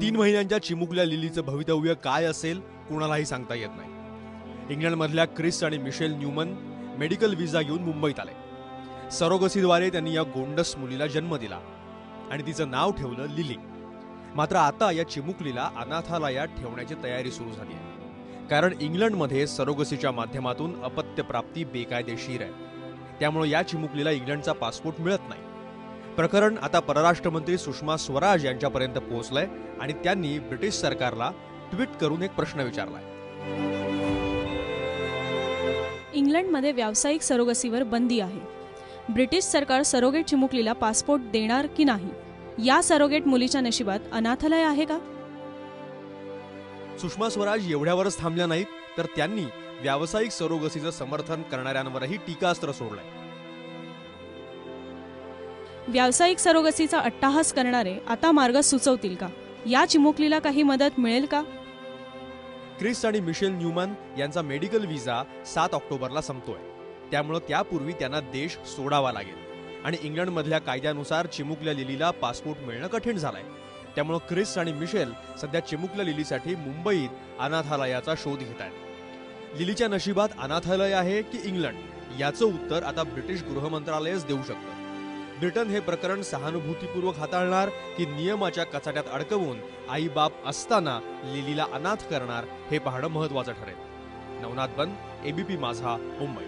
तीन महिन्यांच्या चिमुकल्या लिलीचं भवितव्य काय असेल कुणालाही सांगता येत नाही. इंग्लंडमधल्या क्रिस आणि मिशेल न्यूमन मेडिकल व्हिसा घेऊन मुंबईत आले. सरोगसीद्वारे त्यांनी या गोंडस मुलीला जन्म दिला आणि तिचं नाव ठेवलं लिली. मात्र आता या चिमुकलीला अनाथालयात ठेवण्याची तयारी सुरू झाली आहे. कारण इंग्लंडमध्ये सरोगसीच्या माध्यमातून अपत्यप्राप्ती बेकायदेशीर आहे. त्यामुळे या चिमुकलीला इंग्लंडचा पासपोर्ट मिळत नाही. प्रकरण आता परराष्ट्र मंत्री सुषमा स्वराज यांच्यापर्यंत पोहोचलंय आणि त्यांनी ब्रिटिश सरकारला ट्विट करून एक प्रश्न विचारलाय. इंग्लंडमध्ये व्यावसायिक सरोगसीवर बंदी आहे. ब्रिटिश सरकार सरोगेट चिमुकलीला पासपोर्ट देणार की नाही? या सरोगेट मुलीच्या नशिबात अनाथालय आहे का? सुषमा स्वराज एवढ्यावरच थांबल्या नाहीत तर त्यांनी व्यावसायिक सरोगसीचं समर्थन करणाऱ्यांवरही टीकास्त्र सोडलंय. व्यावसायिक सरोगसीचा अट्टाहास करणारे आता मार्ग सुचवतील का? या चिमुकलीला काही मदत मिळेल का? क्रिस आणि मिशेल न्यूमन यांचा मेडिकल व्हिसा सात ऑक्टोबरला संपतोय. त्यामुळं त्यापूर्वी त्यांना देश सोडावा लागेल. आणि इंग्लंडमधल्या कायद्यानुसार चिमुकल्या लिलीला पासपोर्ट मिळणं कठीण झालंय. त्यामुळं क्रिस आणि मिशेल सध्या चिमुकल्या लिलीसाठी मुंबईत अनाथालयाचा शोध घेत आहेत. लिलीच्या नशिबात अनाथालय आहे की इंग्लंड? याचं उत्तर आता ब्रिटिश गृह मंत्रालयच देऊ शकतं. ब्रिटन हे प्रकरण सहानुभूतीपूर्वक हाताळणार की नियमाच्या कचाट्यात अडकवून आई बाप असताना लिलीला अनाथ करणार हे पाहणं महत्वाचं ठरेल. नवनाथ बंद एबीपी माझा मुंबई.